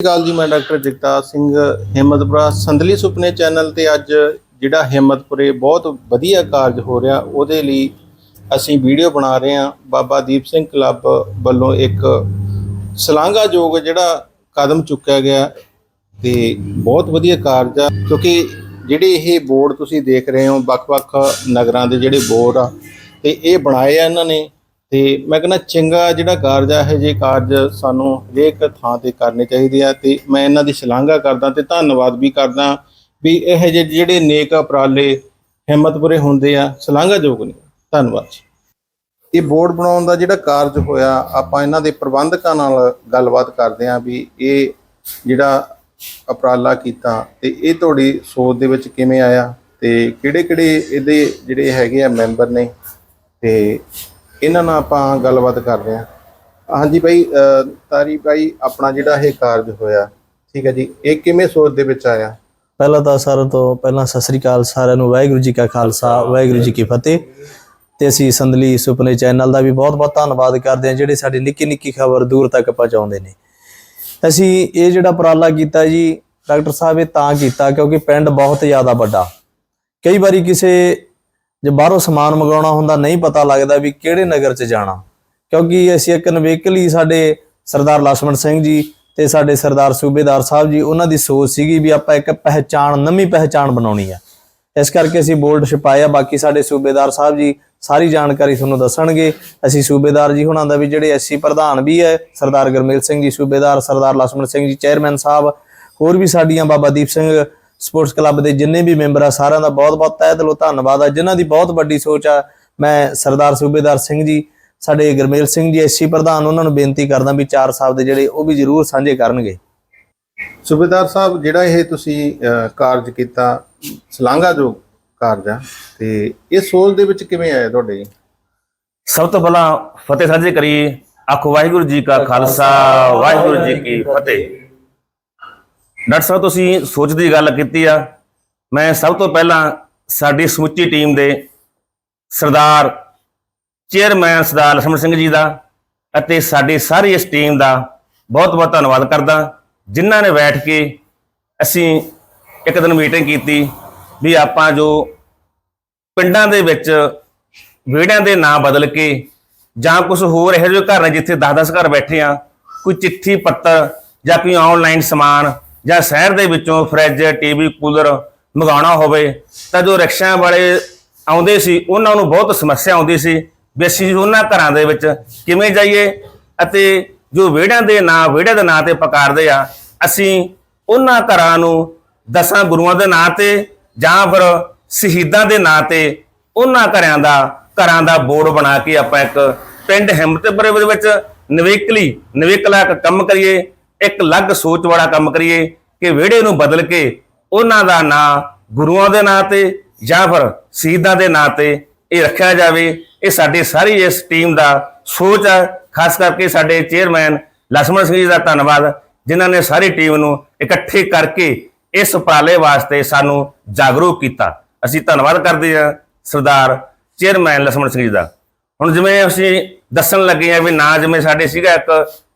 ਸਤਿ ਸ਼੍ਰੀ ਅਕਾਲ ਜੀ, ਮੈਂ ਡਾਕਟਰ ਜਗਤਾਰ ਸਿੰਘ ਹਿੰਮਤਪੁਰਾ। ਸੰਦਲੀ ਸੁਪਨੇ ਚੈਨਲ ਤੇ ਅੱਜ ਜਿਹੜਾ ਹਿੰਮਤਪੁਰੇ ਬਹੁਤ ਵਧੀਆ ਕਾਰਜ ਹੋ ਰਿਹਾ, ਉਹਦੇ ਲਈ ਅਸੀਂ ਵੀਡੀਓ ਬਣਾ ਰਹੇ ਹਾਂ। ਬਾਬਾ ਦੀਪ ਸਿੰਘ ਕਲੱਬ ਵੱਲੋਂ ਇੱਕ ਸ਼ਲਾਘਾਯੋਗ ਜਿਹੜਾ ਕਦਮ ਚੁੱਕਿਆ ਗਿਆ ਤੇ ਬਹੁਤ ਵਧੀਆ ਕਾਰਜ ਆ, ਕਿਉਂਕਿ ਜਿਹੜੇ ਇਹ ਬੋਰਡ ਤੁਸੀਂ ਦੇਖ ਰਹੇ ਹੋ, ਵੱਖ-ਵੱਖ ਨਗਰਾਂ ਦੇ ਜਿਹੜੇ ਬੋਰਡ ਆ, ਤੇ ਇਹ ਬਣਾਏ ਆ ਇਹਨਾਂ ਨੇ। ਤੇ ਮੈਂ ਕਹਿੰਦਾ ਚੰਗਾ ਜਿਹੜਾ ਕਾਰਜ ਆ, ਇਹ ਜੇ ਕਾਰਜ ਸਾਨੂੰ ਹਰੇਕ ਥਾਂ ਤੇ ਕਰਨੇ ਚਾਹੀਦੇ ਆ ਤੇ ਮੈਂ ਇਹਨਾਂ ਦੀ ਸ਼ਲਾਘਾ ਕਰਦਾ ਤੇ ਧੰਨਵਾਦ ਵੀ ਕਰਦਾ ਵੀ ਇਹ ਜਿਹੇ ਜਿਹੜੇ ਨੇਕ ਉਪਰਾਲੇ ਹਿੰਮਤਪੁਰੇ ਹੁੰਦੇ ਆ, ਸ਼ਲਾਘਾਯੋਗ ਨੇ। ਧੰਨਵਾਦ ਜੀ। ਇਹ ਬੋਰਡ ਬਣਾਉਣ ਦਾ ਜਿਹੜਾ ਕਾਰਜ ਹੋਇਆ, ਆਪਾਂ ਇਹਨਾਂ ਦੇ ਪ੍ਰਬੰਧਕਾਂ ਨਾਲ ਗੱਲਬਾਤ ਕਰਦੇ ਆਂ ਵੀ ਇਹ ਜਿਹੜਾ ਉਪਰਾਲਾ ਕੀਤਾ ਤੇ ਇਹ ਤੁਹਾਡੀ ਸੋਚ ਦੇ ਵਿੱਚ ਕਿਵੇਂ ਆਇਆ ਤੇ ਕਿਹੜੇ ਕਿਹੜੇ ਇਹਦੇ ਜਿਹੜੇ ਹੈਗੇ ਆ ਮੈਂਬਰ ਨੇ ਤੇ ਇਹਨਾਂ ਨਾਲ ਆਪਾਂ ਗੱਲਬਾਤ ਕਰਦੇ ਆਂ ਹਾਂਜੀ ਭਾਈ ਤਾਰੀ ਭਾਈ ਆਪਣਾ ਜਿਹੜਾ ਇਹ ਕਾਰਜ ਹੋਇਆ ਠੀਕ ਹੈ ਜੀ ਇਹ ਕਿਵੇਂ ਸੋਚ ਦੇ ਵਿੱਚ ਆਇਆ? ਪਹਿਲਾਂ ਤਾਂ ਸਾਰਿਆਂ ਤੋਂ ਪਹਿਲਾਂ ਸਤਿ ਸ੍ਰੀ ਅਕਾਲ ਸਾਰਿਆਂ ਨੂੰ ਵਾਹਿਗੁਰੂ ਜੀ ਕਾ ਖਾਲਸਾ ਵਾਹਿਗੁਰੂ ਜੀ ਕੀ ਫਤਿਹ। ਤੇ ਅਸੀਂ ਸੰਦਲੀ ਸੁਪਨੇ ਚੈਨਲ ਦਾ ਵੀ ਬਹੁਤ-ਬਹੁਤ ਧੰਨਵਾਦ ਕਰਦੇ ਹਾਂ ਜਿਹੜੇ ਸਾਡੀ ਨਿੱਕੀ ਨਿੱਕੀ ਖਬਰ ਦੂਰ ਤੱਕ ਪਹੁੰਚਾਉਂਦੇ ਨੇ। ਅਸੀਂ ਇਹ ਜਿਹੜਾ ਉਪਰਾਲਾ ਕੀਤਾ ਜੀ ਡਾਕਟਰ ਸਾਹਿਬ ਇਹ ਤਾਂ ਕੀਤਾ ਕਿਉਂਕਿ ਪਿੰਡ ਬਹੁਤ ਜ਼ਿਆਦਾ ਵੱਡਾ। ਕਈ ਵਾਰੀ ਕਿਸੇ ਜੇ ਬਾਹਰੋਂ ਸਮਾਨ ਮੰਗਵਾਉਣਾ ਹੁੰਦਾ, ਨਹੀਂ ਪਤਾ ਲੱਗਦਾ ਵੀ ਕਿਹੜੇ ਨਗਰ 'ਚ ਜਾਣਾ। ਕਿਉਂਕਿ ਅਸੀਂ ਇੱਕ ਨਵੇਕਲੀ ਸਾਡੇ ਸਰਦਾਰ ਲਛਮਣ ਸਿੰਘ ਜੀ ਤੇ ਸਾਡੇ ਸਰਦਾਰ ਸੂਬੇਦਾਰ ਸਾਹਿਬ ਜੀ, ਉਹਨਾਂ ਦੀ ਸੋਚ ਸੀਗੀ ਵੀ ਆਪਾਂ ਇੱਕ ਪਹਿਚਾਨ ਨਵੀਂ ਪਹਿਚਾਨ ਬਣਾਉਣੀ ਆ। ਇਸ ਕਰਕੇ ਅਸੀਂ ਬੋਲਡ ਛਪਾਇਆ, ਬਾਕੀ ਸਾਡੇ ਸੂਬੇਦਾਰ ਸਾਹਿਬ ਜੀ ਸਾਰੀ ਜਾਣਕਾਰੀ ਤੁਹਾਨੂੰ ਦੱਸਣਗੇ। ਅਸੀਂ ਸੂਬੇਦਾਰ ਜੀ ਹੁਣਾਂ ਦਾ ਵੀ ਜਿਹੜੇ ਐਸਸੀ ਪ੍ਰਧਾਨ ਵੀ ਹੈ, ਸਰਦਾਰ ਗਰਮੇਲ ਸਿੰਘ ਜੀ ਸੂਬੇਦਾਰ, ਸਰਦਾਰ ਲਛਮਣ ਸਿੰਘ ਜੀ ਚੇਅਰਮੈਨ ਸਾਹਿਬ, ਹੋਰ ਵੀ ਸਾਡੀਆਂ ਬਾਬਾ ਦੀਪ ਸਿੰਘ ਸਪੋਰਟਸ ਕਲੱਬ ਦੇ ਜਿੰਨੇ ਵੀ ਮੈਂਬਰ ਆ ਸਾਰਿਆਂ ਦਾ ਬਹੁਤ-ਬਹੁਤ ਤਹਿ ਦਿਲੋਂ ਧੰਨਵਾਦ ਆ। ਜਿਨ੍ਹਾਂ ਦੀ ਬਹੁਤ ਵੱਡੀ ਸੋਚ ਆ ਮੈਂ ਸਰਦਾਰ ਸੂਬੇਦਾਰ ਸਿੰਘ ਜੀ ਸਾਡੇ ਗੁਰਮੇਲ ਸਿੰਘ ਜੀ ਐਸਸੀ ਪ੍ਰਧਾਨ ਉਹਨਾਂ ਨੂੰ ਬੇਨਤੀ ਕਰਦਾ ਵੀ ਚਾਰ ਸਾਹਿਬ ਦੇ ਜਿਹੜੇ ਉਹ ਵੀ ਜ਼ਰੂਰ ਸਾਂਝੇ ਕਰਨਗੇ। ਸੁਬੇਦਾਰ ਸਾਹਿਬ ਜਿਹੜਾ ਇਹ ਤੁਸੀਂ ਕਾਰਜ ਕੀਤਾ ਸ਼ਲਾਘਾਯੋਗ ਕਾਰਜ ਆ ਤੇ ਇਹ ਸੋਚ ਦੇ ਵਿੱਚ ਕਿਵੇਂ ਆਇਆ ਤੁਹਾਡੇ? ਸਭ ਤੋਂ ਪਹਿਲਾਂ ਫਤਿਹ ਸਾਂਝੇ ਕਰੀਏ। ਆਖੋ ਵਾਹਿਗੁਰੂ ਜੀ ਕਾ ਖਾਲਸਾ ਵਾਹਿਗੁਰੂ ਜੀ ਕੀ ਫਤਿਹ। ਡਾਕਟਰ ਸਾਹਿਬ, ਤੁਸੀਂ ਸੋਚ ਦੀ ਗੱਲ ਕੀਤੀ ਆ। ਮੈਂ ਸਭ ਤੋਂ ਪਹਿਲਾਂ ਸਾਡੀ ਸਮੁੱਚੀ ਟੀਮ ਦੇ ਸਰਦਾਰ ਚੇਅਰਮੈਨ ਸਰਦਾਰ ਲਖਮਣ ਸਿੰਘ ਜੀ ਦਾ ਅਤੇ ਸਾਡੀ ਸਾਰੀ ਇਸ ਟੀਮ ਦਾ ਬਹੁਤ-ਬਹੁਤ ਧੰਨਵਾਦ ਕਰਦਾ। ਜਿਨ੍ਹਾਂ ਨੇ ਬੈਠ ਕੇ ਅਸੀਂ ਇੱਕ ਦਿਨ ਮੀਟਿੰਗ ਕੀਤੀ ਵੀ ਆਪਾਂ ਜੋ ਪਿੰਡਾਂ ਦੇ ਵਿੱਚ ਵਿਹੜਿਆਂ ਦੇ ਨਾਂ ਬਦਲ ਕੇ ਜਾਂ ਕੁਝ ਹੋਰ ਇਹੋ ਜਿਹੇ ਘਰ ਨੇ ਜਿੱਥੇ 10-10 ਘਰ ਬੈਠੇ ਆ, ਕੋਈ ਚਿੱਠੀ ਪੱਤਰ ਜਾਂ ਕੋਈ ਆਨਲਾਈਨ ਸਮਾਨ ਜਾਂ ਸ਼ਹਿਰ ਦੇ ਵਿੱਚੋਂ ਫਰਿੱਜ, ਟੀਵੀ, ਕੂਲਰ ਮੰਗਾਉਣਾ ਹੋਵੇ, ਤਾਂ ਜੋ ਰਿਕਸ਼ਿਆਂ ਵਾਲੇ ਆਉਂਦੇ ਸੀ, ਉਹਨਾਂ ਨੂੰ ਬਹੁਤ ਸਮੱਸਿਆ ਆਉਂਦੀ ਸੀ ਵੀ ਅਸੀਂ ਉਹਨਾਂ ਘਰਾਂ ਦੇ ਵਿੱਚ ਕਿਵੇਂ ਜਾਈਏ ਅਤੇ ਜੋ ਵਿਹੜਿਆਂ ਦੇ ਨਾਂ, ਵਿਹੜੇ ਦੇ ਨਾਂ ਤੇ ਪਕਾਰਦੇ ਆ, ਅਸੀਂ ਉਹਨਾਂ ਘਰਾਂ ਨੂੰ ਦਸਾਂ ਗੁਰੂਆਂ ਦੇ ਨਾਂ ਤੇ ਜਾਂ ਫਿਰ ਸ਼ਹੀਦਾਂ ਦੇ ਨਾਂ ਤੇ ਉਹਨਾਂ ਘਰਾਂ ਦਾ ਘਰਾਂ ਦਾ ਬੋਰਡ ਬਣਾ ਕੇ ਆਪਾਂ ਇੱਕ ਪਿੰਡ ਹਿੰਮਤਪੁਰੇ ਦੇ ਵਿੱਚ ਨਵੇਕਲੀ, ਨਵੇਕਲਾ ਇੱਕ ਕੰਮ ਕਰੀਏ ਇੱਕ ਅਲੱਗ ਸੋਚ ਵਾਲਾ ਕੰਮ ਕਰੀਏ ਕਿ ਵਿਹੜੇ ਨੂੰ ਬਦਲ ਕੇ ਉਹਨਾਂ ਦਾ ਨਾਂ ਗੁਰੂਆਂ ਦੇ ਨਾਂ ਤੇ ਜਾਂ ਫਿਰ ਸ਼ਹੀਦਾਂ ਦੇ ਨਾਂ ਤੇ ਇਹ ਰੱਖਿਆ ਜਾਵੇ। ਇਹ ਸਾਡੀ ਸਾਰੀ ਇਸ ਟੀਮ ਦਾ ਸੋਚ ਹੈ ਖਾਸ ਕਰਕੇ ਸਾਡੇ ਚੇਅਰਮੈਨ ਲਖਮਣ ਸਿੰਘ ਜੀ ਦਾ ਧੰਨਵਾਦ, ਜਿਨ੍ਹਾਂ ਨੇ ਸਾਰੀ ਟੀਮ ਨੂੰ ਇਕੱਠੇ ਕਰਕੇ ਇਸ ਉਪਰਾਲੇ ਵਾਸਤੇ ਸਾਨੂੰ ਜਾਗਰੂਕ ਕੀਤਾ। ਅਸੀਂ ਧੰਨਵਾਦ ਕਰਦੇ ਹਾਂ ਸਰਦਾਰ ਚੇਅਰਮੈਨ ਲਖਮਣ ਸਿੰਘ ਜੀ ਦਾ। ਹੁਣ ਜਿਵੇਂ ਅਸੀਂ ਦੱਸਣ ਲੱਗੇ ਆ ਵੀ ਨਾਂ ਜਿਵੇਂ ਸਾਡੇ ਸੀਗਾ ਇੱਕ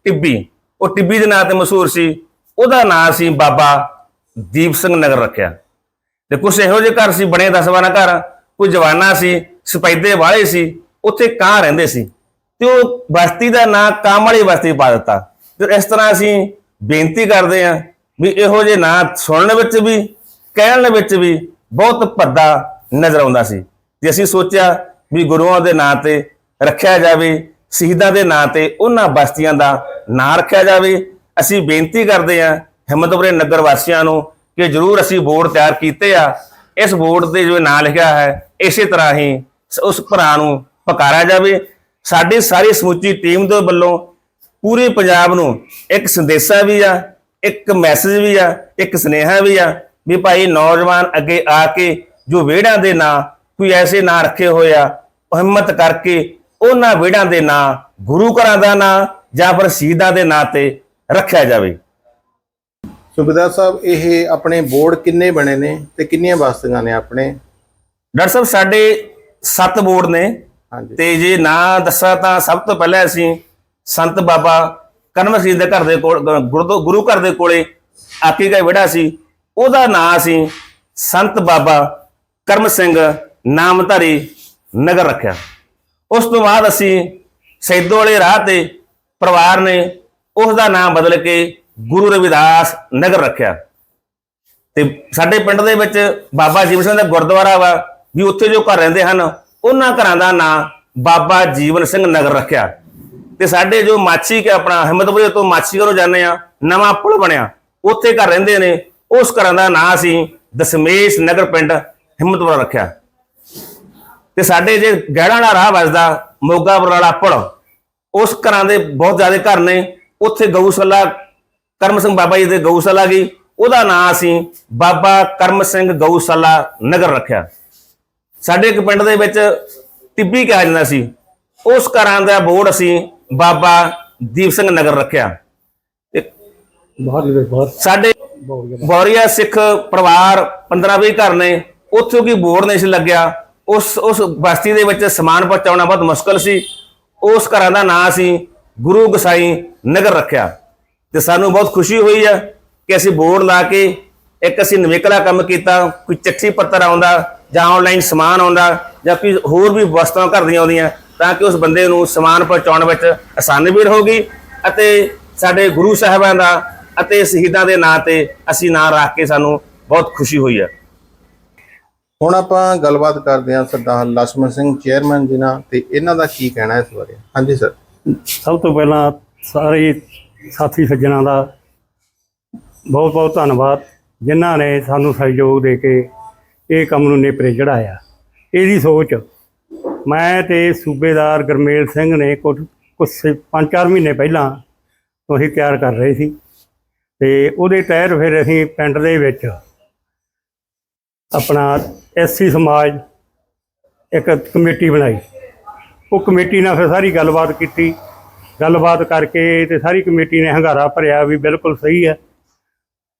ਟਿੱਬੀ ਉਹ ਟਿੱਬੀ ਦੇ ਨਾਂ ਤੇ ਮਸ਼ਹੂਰ ਸੀ, ਉਹਦਾ ਨਾਂ ਸੀ ਬਾਬਾ ਦੀਪ ਸਿੰਘ ਨਗਰ ਰੱਖਿਆ। ਤੇ ਕੁਝ ਇਹੋ ਜਿਹੇ ਘਰ ਸੀ, ਬਣੇ 10 12 ਘਰ, ਕੋਈ ਜਵਾਨਾ ਸੀ ਸਪੈਦੇ ਵਾਲੇ ਸੀ, ਉੱਥੇ ਕਾਂ ਰਹਿੰਦੇ ਸੀ। ਤੇ ਉਹ ਬਸਤੀ ਦਾ ਨਾਂ ਕਾਮ ਵਾਲੀ ਬਸਤੀ ਪਾ ਦਿੱਤਾ। ਤੇ ਇਸ ਤਰ੍ਹਾਂ ਅਸੀਂ ਬੇਨਤੀ ਕਰਦੇ ਹਾਂ ਵੀ ਇਹੋ ਜਿਹੇ ਨਾਂ ਸੁਣਨ ਵਿੱਚ ਵੀ, ਕਹਿਣ ਵਿੱਚ ਵੀ ਬਹੁਤ ਭੱਦਾ ਨਜ਼ਰ ਆਉਂਦਾ ਸੀ। ਤੇ ਅਸੀਂ ਸੋਚਿਆ ਵੀ ਗੁਰੂਆਂ ਦੇ ਨਾਂ ਤੇ ਰੱਖਿਆ ਜਾਵੇ ਸ਼ਹੀਦਾਂ ਦੇ ਨਾਂ ਤੇ ਉਹਨਾਂ ਬਸਤੀਆਂ ਦਾ ਨਾਂ ਰੱਖਿਆ ਜਾਵੇ। ਅਸੀਂ ਬੇਨਤੀ ਕਰਦੇ ਹਾਂ ਹਿੰਮਤਪੁਰੇ ਨਗਰ ਵਾਸੀਆਂ ਨੂੰ ਕਿ ਜਰੂਰ ਅਸੀਂ ਬੋਰਡ ਤਿਆਰ ਕੀਤੇ ਆ। ਇਸ ਬੋਰਡ ਦੇ ਜੋ ਨਾਂ ਲਿਖਿਆ ਹੈ, ਇਸੇ ਤਰ੍ਹਾਂ ਹੀ ਉਸ ਭਰਾ ਨੂੰ ਪਕਾਰਿਆ ਜਾਵੇ। ਸਾਡੀ ਸਾਰੀ ਸਮੁੱਚੀ ਟੀਮ ਦੇ ਵੱਲੋਂ ਪੂਰੇ ਪੰਜਾਬ ਨੂੰ ਇੱਕ ਸੰਦੇਸ਼ਾ ਵੀ ਆ, ਇੱਕ ਮੈਸੇਜ ਵੀ ਆ, ਇੱਕ ਸੁਨੇਹਾ ਵੀ ਆ ਵੀ ਭਾਈ ਨੌਜਵਾਨ ਅੱਗੇ ਆ ਕੇ ਜੋ ਵਿਹੜਾਂ ਦੇ ਨਾਂ, ਕੋਈ ਐਸੇ ਨਾਂ ਰੱਖੇ ਹੋਏ ਆ ਹਿੰਮਤ ਕਰਕੇ ਉਹਨਾਂ ਵਿਹੜਾਂ ਦੇ ਨਾਂ ਗੁਰੂ ਘਰਾਂ ਦਾ ਨਾਂ ਜਾਂ ਫਿਰ ਸ਼ਹੀਦਾਂ ਦੇ ਨਾਂ ਤੇ ਰੱਖਿਆ ਜਾਵੇ। ਸੁਬੇਦਾਰ ਸਾਹਿਬ ਇਹ ਆਪਣੇ ਬੋਰਡ ਕਿੰਨੇ ਬਣੇ ਨੇ ਤੇ ਕਿੰਨੀਆਂ ਬਸਤੀਆਂ ਨੇ ਆਪਣੇ? ਡਾਕਟਰ ਸਾਹਿਬ ਸਾਡੇ 7 ਬੋਰਡ ਨੇ ਤੇ ਜੇ ਨਾਂ ਦੱਸਾਂ ਤਾਂ ਸਭ ਤੋਂ ਪਹਿਲਾਂ ਅਸੀਂ ਸੰਤ ਬਾਬਾ ਕਰਮ ਸਿੰਘ ਦੇ ਘਰ ਦੇ ਕੋਲ ਗੁਰੂ ਘਰ ਦੇ ਕੋਲੇ ਆਕੀ ਦਾ ਵਿੜਾ ਸੀ। ਉਹਦਾ ਨਾਂ ਅਸੀਂ ਸੰਤ ਬਾਬਾ ਕਰਮ ਸਿੰਘ ਨਾਮਧਾਰੀ ਨਗਰ ਰੱਖਿਆ। ਉਸ ਤੋਂ ਬਾਅਦ ਅਸੀਂ ਸੈਦੋ ਵਾਲੇ ਰਾਹ ਤੇ ਪਰਿਵਾਰ ਨੇ ਉਸ ਦਾ ਨਾਮ ਬਦਲ ਕੇ ਗੁਰੂ ਰਵਿਦਾਸ ਨਗਰ ਰੱਖਿਆ। ਤੇ ਸਾਡੇ ਪਿੰਡ ਦੇ ਵਿੱਚ ਬਾਬਾ ਜੀਵਨ ਸਿੰਘ ਦਾ ਗੁਰਦੁਆਰਾ ਵਾ, ਵੀ ਉੱਥੇ ਜੋ ਘਰ ਰਹਿੰਦੇ ਹਨ, ਉਹਨਾਂ ਘਰਾਂ ਦਾ ਨਾਂ ਬਾਬਾ ਜੀਵਨ ਸਿੰਘ ਨਗਰ ਰੱਖਿਆ। ਤੇ ਸਾਡੇ ਜੋ ਮਾਛੀ ਕੇ ਆਪਣਾ ਹਿੰਮਤਪੁਰੇ ਤੋਂ ਮਾਛੀ ਘਰੋਂ ਜਾਂਦੇ ਆ, ਨਵਾਂ ਪੁਲ ਬਣਿਆ, ਉੱਥੇ ਘਰ ਰਹਿੰਦੇ ਨੇ, ਉਸ ਘਰਾਂ ਦਾ ਨਾਂ ਅਸੀਂ ਦਸ਼ਮੇਸ਼ ਨਗਰ ਪਿੰਡ ਹਿੰਮਤਪੁਰਾ ਰੱਖਿਆ। ਤੇ ਸਾਡੇ ਜੇ ਗਹਿਣਾ ਵਾਲਾ ਰਾਹ ਵੱਜਦਾ ਮੋਗਾ ਬਰਾਲਾ ਪੁਲ ਉਸ ਘਰਾਂ ਦੇ ਬਹੁਤ ਜ਼ਿਆਦਾ ਘਰ ਨੇ ਉੱਥੇ ਗਊਸ਼ਾਲਾ ਕਰਮ ਸਿੰਘ ਬਾਬਾ ਜੀ ਦੇ ਗਊਸ਼ਾਲਾ ਗਈ ਉਹਦਾ ਨਾਂ ਅਸੀਂ ਬਾਬਾ ਕਰਮ ਸਿੰਘ ਗਊਸ਼ਾਲਾ ਨਗਰ ਰੱਖਿਆ। ਸਾਡੇ ਇੱਕ ਪਿੰਡ ਦੇ ਵਿੱਚ ਟਿੱਬੀ ਕਿਹਾ ਜਾਂਦਾ ਸੀ ਉਸ ਘਰਾਂ ਦਾ ਬੋਰਡ ਅਸੀਂ ਬਾਬਾ ਦੀਪ ਸਿੰਘ ਨਗਰ ਰੱਖਿਆ। ਸਾਡੇ ਬੌਰੀਆ ਸਿੱਖ ਪਰਿਵਾਰ 15-20 ਘਰ ਨੇ ਉੱਥੇ ਕੋਈ ਬੋਰਡ ਨਹੀਂ ਸੀ ਲੱਗਿਆ ਉਸ ਉਸ ਬਸਤੀ ਦੇ ਵਿੱਚ ਸਮਾਨ ਪਹੁੰਚਾਉਣਾ ਬਹੁਤ ਮੁਸ਼ਕਲ ਸੀ। ਉਸ ਘਰਾਂ ਦਾ ਨਾਂ ਅਸੀਂ ਗੁਰੂ ਗਸਾਈ ਨਗਰ ਰੱਖਿਆ। ਤੇ ਸਾਨੂੰ ਬਹੁਤ ਖੁਸ਼ੀ ਹੋਈ ਹੈ ਕਿ ਅਸੀਂ ਬੋਰਡ ਲਾ ਕੇ ਇੱਕ ਅਸੀਂ ਨਵੇਕਲਾ ਕੰਮ ਕੀਤਾ, ਕੋਈ ਚਿੱਠੀ ਪੱਤਰ ਆਉਂਦਾ ਜਾਂ ਆਨਲਾਈਨ ਸਮਾਨ ਆਉਂਦਾ ਜਾਂ ਕੋਈ ਹੋਰ ਵੀ ਵਸਤਾਂ ਘਰ ਦੀਆਂ ਆਉਂਦੀਆਂ, ਤਾਂ ਕਿ ਉਸ ਬੰਦੇ ਨੂੰ ਸਮਾਨ ਪਹੁੰਚਾਉਣ ਵਿੱਚ ਆਸਾਨੀ ਵੀ ਰਹੂਗੀ ਅਤੇ ਸਾਡੇ ਗੁਰੂ ਸਾਹਿਬਾਂ ਦਾ ਅਤੇ ਸ਼ਹੀਦਾਂ ਦੇ ਨਾਂ ਤੇ ਅਸੀਂ ਨਾਂ ਰੱਖ ਕੇ ਸਾਨੂੰ ਬਹੁਤ ਖੁਸ਼ੀ ਹੋਈ ਹੈ। ਹੁਣ ਆਪਾਂ ਗੱਲਬਾਤ ਕਰਦੇ ਹਾਂ ਸਰਦਾਰ ਲਛਮਣ ਸਿੰਘ ਚੇਅਰਮੈਨ ਜੀ ਨਾਲ ਤੇ ਇਹਨਾਂ ਦਾ ਕੀ ਕਹਿਣਾ ਇਸ ਬਾਰੇ? ਹਾਂਜੀ ਸਰ ਸਭ ਤੋਂ ਪਹਿਲਾਂ ਸਾਰੇ ਸਾਥੀ ਸੱਜਣਾ ਦਾ ਬਹੁਤ ਬਹੁਤ ਧੰਨਵਾਦ, ਜਿਨ੍ਹਾਂ ਨੇ ਸਾਨੂੰ ਸਹਿਯੋਗ ਦੇ ਕੇ ਇਹ ਕੰਮ ਨੂੰ ਨੇਪਰੇ ਚੜਾਇਆ ਇਹਦੀ ਸੋਚ, ਮੈਂ ਤੇ ਸੂਬੇਦਾਰ ਗਰਮੇਲ ਸਿੰਘ ਨੇ ਕੁਝ ਕੁਝ 5-4 ਮਹੀਨੇ ਪਹਿਲਾਂ ਤੋਂ ਤਿਆਰ ਕਰ ਰਹੇ ਸੀ। ਤੇ ਉਹਦੇ ਤਹਿਤ ਫਿਰ ਅਸੀਂ ਪਿੰਡ ਦੇ ਵਿੱਚ ਆਪਣਾ ਐਸਸੀ ਸਮਾਜ ਇੱਕ ਕਮੇਟੀ ਬਣਾਈ। ਉਹ ਕਮੇਟੀ ਨਾਲ ਫਿਰ ਸਾਰੀ ਗੱਲਬਾਤ ਕੀਤੀ। ਗੱਲਬਾਤ ਕਰਕੇ ਤੇ ਸਾਰੀ ਕਮੇਟੀ ਨੇ ਹੰਗਾਰਾ ਭਰਿਆ ਵੀ ਬਿਲਕੁਲ ਸਹੀ ਹੈ।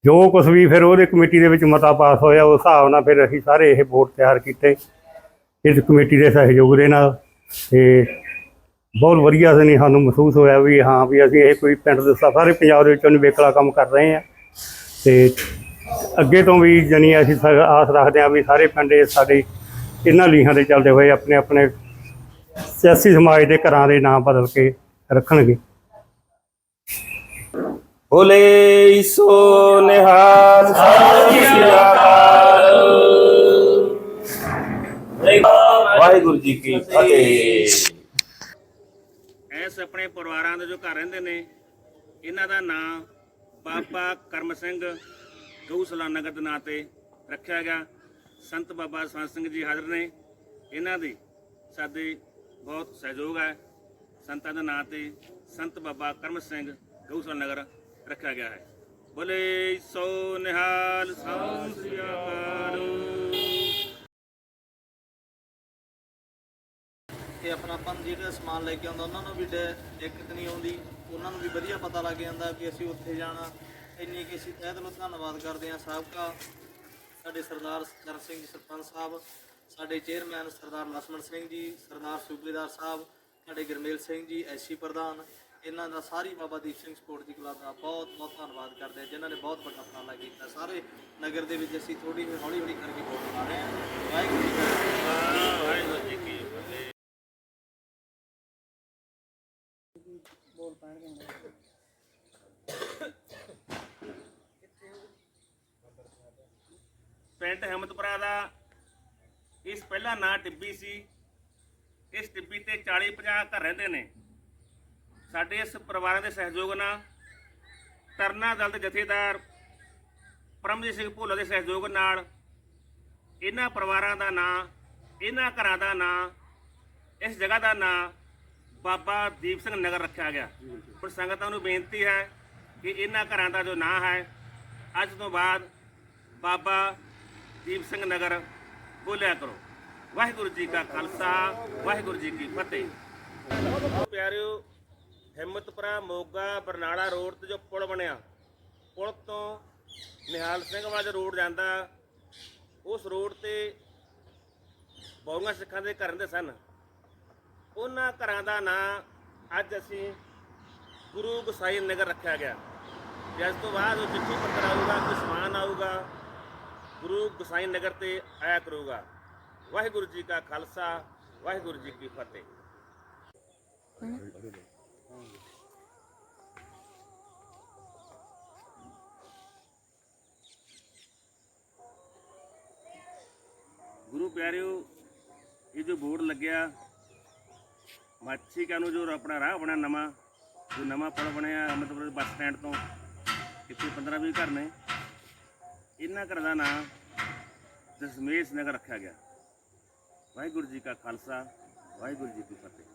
ਜੋ ਕੁਝ ਵੀ ਫਿਰ ਉਹਦੇ ਕਮੇਟੀ ਦੇ ਵਿੱਚ ਮਤਾ ਪਾਸ ਹੋਇਆ, ਉਸ ਹਿਸਾਬ ਨਾਲ ਫਿਰ ਅਸੀਂ ਸਾਰੇ ਇਹ ਵੋਟ ਤਿਆਰ ਕੀਤੇ। ਇਸ ਕਮੇਟੀ ਦੇ ਸਹਿਯੋਗ ਦੇ ਨਾਲ ਤੇ ਬਹੁਤ ਵਧੀਆ ਸਨੀ ਸਾਨੂੰ ਮਹਿਸੂਸ ਹੋਇਆ ਵੀ ਹਾਂ ਵੀ ਅਸੀਂ ਇਹ ਕੋਈ ਪਿੰਡ ਦੇ ਸਾਰੇ ਪੰਜਾਬ ਦੇ ਵਿੱਚੋਂ ਨਿਵੇਕਲਾ ਕੰਮ ਕਰ ਰਹੇ ਹਾਂ। ਤੇ ਅੱਗੇ ਤੋਂ ਵੀ ਜਣੀ ਅਸੀਂ ਆਸ ਰੱਖਦੇ ਹਾਂ ਵੀ ਸਾਰੇ ਪਿੰਡ ਇਹ ਸਾਡੇ ਇਹਨਾਂ ਲੀਹਾਂ ਦੇ ਚੱਲਦੇ ਹੋਏ ਆਪਣੇ ਆਪਣੇ ਸਿਆਸੀ ਸਮਾਜ ਦੇ ਘਰਾਂ ਦੇ ਨਾਮ ਬਦਲ ਕੇ ਰੱਖਣਗੇ। ਬੋਲੇ ਸੋ ਨਿਹਾਲ ਵਾਹਿਗੁਰੂ ਜੀ ਕੀ ਫਤਿਹ। ਐਸ ਆਪਣੇ ਪਰਿਵਾਰਾਂ ਦੇ ਜੋ ਘਰ ਰਹਿੰਦੇ ਨੇ ਇਹਨਾਂ ਦਾ ਨਾਮ ਬਾਬਾ ਕਰਮ ਸਿੰਘ ਗਊਸ਼ਾਲਾ ਨਗਰ ਦੇ ਨਾਂ ਤੇ ਰੱਖਿਆ ਗਿਆ। ਸੰਤ ਬਾਬਾ ਸੰਤ ਸਿੰਘ ਜੀ ਹਾਜ਼ਰ ਨੇ। ਇਹਨਾਂ ਦੀ ਸਾਡੇ ਬਹੁਤ ਸਹਿਯੋਗ ਹੈ। ਸੰਤਾਂ ਦੇ ਨਾਂ ਤੇ ਸੰਤ ਬਾਬਾ ਕਰਮ ਸਿੰਘ ਗਊਸ਼ਾਲਾ ਨਗਰ ਰੱਖਿਆ ਗਿਆ ਹੈ। ਬੋਲੇ ਸੋ ਨਿਹਾਲ, ਸਤਿ ਸ੍ਰੀ ਅਕਾਲ। ਤੇ ਆਪਣਾ ਆਪਾਂ ਜਿਹੜਾ ਸਮਾਨ ਲੈ ਕੇ ਆਉਂਦਾ, ਉਹਨਾਂ ਨੂੰ ਵੀ ਡ- ਦਿੱਕਤ ਨਹੀਂ ਆਉਂਦੀ। ਉਹਨਾਂ ਨੂੰ ਵੀ ਵਧੀਆ ਪਤਾ ਲੱਗ ਜਾਂਦਾ ਵੀ ਅਸੀਂ ਉੱਥੇ ਜਾਣਾ। ਇੰਨੀ ਕਿ ਅਸੀਂ ਤਹਿ ਦਿਲੋਂ ਧੰਨਵਾਦ ਕਰਦੇ ਹਾਂ ਸਾਬਕਾ ਸਾਡੇ ਸਰਦਾਰ ਚਰਨ ਸਿੰਘ ਸਰਪੰਚ ਸਾਹਿਬ ਸਾਡੇ ਚੇਅਰਮੈਨ ਸਰਦਾਰ ਲਸਮਣ ਸਿੰਘ ਜੀ ਸਰਦਾਰ ਸੂਬੇਦਾਰ ਸਾਹਿਬ ਸਾਡੇ ਗਰਮੇਲ ਸਿੰਘ ਜੀ ਐਸਸੀ ਪ੍ਰਧਾਨ ਇਹਨਾਂ ਦਾ ਸਾਰੀ ਬਾਬਾ ਦੀਪ ਸਿੰਘ ਸਪੋਰਟ ਦੀ ਕਲਾ ਦਾ ਬਹੁਤ ਬਹੁਤ ਧੰਨਵਾਦ ਕਰਦੇ ਹਾਂ ਜਿਨ੍ਹਾਂ ਨੇ ਬਹੁਤ ਵੱਡਾ ਫਾਲਾ ਕੀਤਾ। ਸਾਰੇ ਨਗਰ ਦੇ ਵਿੱਚ ਅਸੀਂ ਥੋੜੀ ਹੌਲੀ ਹੌਲੀ ਕਰਕੇ ਬੋਲ ਪਾ ਰਹੇ ਹਾਂ। ਵਾਹਿਗੁਰੂ ਜੀ ਕਾ ਖਾਲਸਾ। ਵਾਹਿਗੁਰੂ ਜੀ ਕੀ ਪਿੰਡ ਹਿੰਮਤਪੁਰਾ ਦਾ। ਇਸ ਪਹਿਲਾ ਨਾਂ ਟਿੱਬੀ ਸੀ। ਇਸ ਟਿੱਬੀ ਤੇ 40 50 ਘਰ ਰਹਿੰਦੇ ਨੇ। ਸਾਡੇ ਇਸ ਪਰਿਵਾਰਾਂ ਦੇ ਸਹਿਯੋਗ ਨਾਲ ਤਰਨਾ ਦਲ ਦੇ ਜਥੇਦਾਰ ਪਰਮਜੀਤ ਸਿੰਘ ਭੋਲਾ ਦੇ ਸਹਿਯੋਗ ਨਾਲ ਇਹਨਾਂ ਪਰਿਵਾਰਾਂ ਦਾ ਨਾਂ, ਇਹਨਾਂ ਘਰਾਂ ਦਾ ਨਾਂ, ਇਸ ਜਗ੍ਹਾ ਦਾ ਨਾਂ ਬਾਬਾ ਦੀਪ ਸਿੰਘ ਨਗਰ ਰੱਖਿਆ ਗਿਆ। ਪਰ ਸੰਗਤਾਂ ਨੂੰ ਬੇਨਤੀ ਹੈ ਕਿ ਇਹਨਾਂ ਘਰਾਂ ਦਾ ਜੋ ਨਾਂ ਹੈ, ਅੱਜ ਤੋਂ ਬਾਅਦ ਬਾਬਾ ਦੀਪ ਸਿੰਘ ਨਗਰ, ਬੋਲਿਆ ਕਰੋ। ਵਾਹਿਗੁਰੂ ਜੀ ਕਾ ਖਾਲਸਾ, ਵਾਹਿਗੁਰੂ ਜੀ ਕੀ ਫਤਿਹ। ਪਿਆਰਿਓ, ਹਿੰਮਤਪੁਰਾ ਮੋਗਾ ਬਰਨਾਲਾ ਰੋਡ ਤੇ ਜੋ ਪੁਲ ਬਣਿਆ, ਪੁਲ ਤੋਂ ਨਿਹਾਲ ਸਿੰਘ ਵਾਲਾ ਜੋ ਰੋਡ ਜਾਂਦਾ, ਉਸ ਰੋਡ ਤੇ ਬਹੁਆਂ ਸਿੱਖਾਂ ਦੇ ਘਰ ਦੇ ਸਨ। ਉਹਨਾਂ ਘਰਾਂ ਦਾ ਨਾਂ ਅੱਜ ਅਸੀਂ ਗੁਰੂ ਗਸਾਈ ਨਗਰ ਰੱਖਿਆ ਗਿਆ। ਤੇ ਅੱਜ ਤੋਂ ਬਾਅਦ ਉਹ ਚਿੱਠੀ ਪੱਤਰ ਆਊਗਾ, ਕੋਈ ਸਮਾਨ ਆਊਗਾ ਗੁਰੂ ਗਸਾਈ ਨਗਰ ਤੇ ਆਇਆ ਕਰੂਗਾ। ਵਾਹਿਗੁਰੂ ਜੀ ਕਾ ਖਾਲਸਾ, ਵਾਹਿਗੁਰੂ ਜੀ ਕੀ ਫਤਿਹ। ਗੁਰੂ ਪਿਆਰਿਓ, ਇਹ ਜੋ ਬੋਰਡ ਲੱਗਿਆ, ਮਾਛੀਕਾ ਨੂੰ ਜੋ ਆਪਣਾ ਰਾਹ ਬਣਿਆ ਨਵਾਂ, ਜੋ ਨਵਾਂ ਪੁਲ ਬਣਿਆ ਅੰਮ੍ਰਿਤਪੁਰ ਬੱਸ ਸਟੈਂਡ ਤੋਂ, ਇੱਥੇ 15 20 ਘਰ ਨੇ। ਇਹਨਾਂ ਘਰਾਂ ਦਾ ਨਾਂ ਦਸ਼ਮੇਸ਼ ਨਗਰ ਰੱਖਿਆ ਗਿਆ। ਵਾਹਿਗੁਰੂ ਜੀ ਕਾ ਖਾਲਸਾ, ਵਾਹਿਗੁਰੂ ਜੀ ਕੀ ਫਤਿਹ।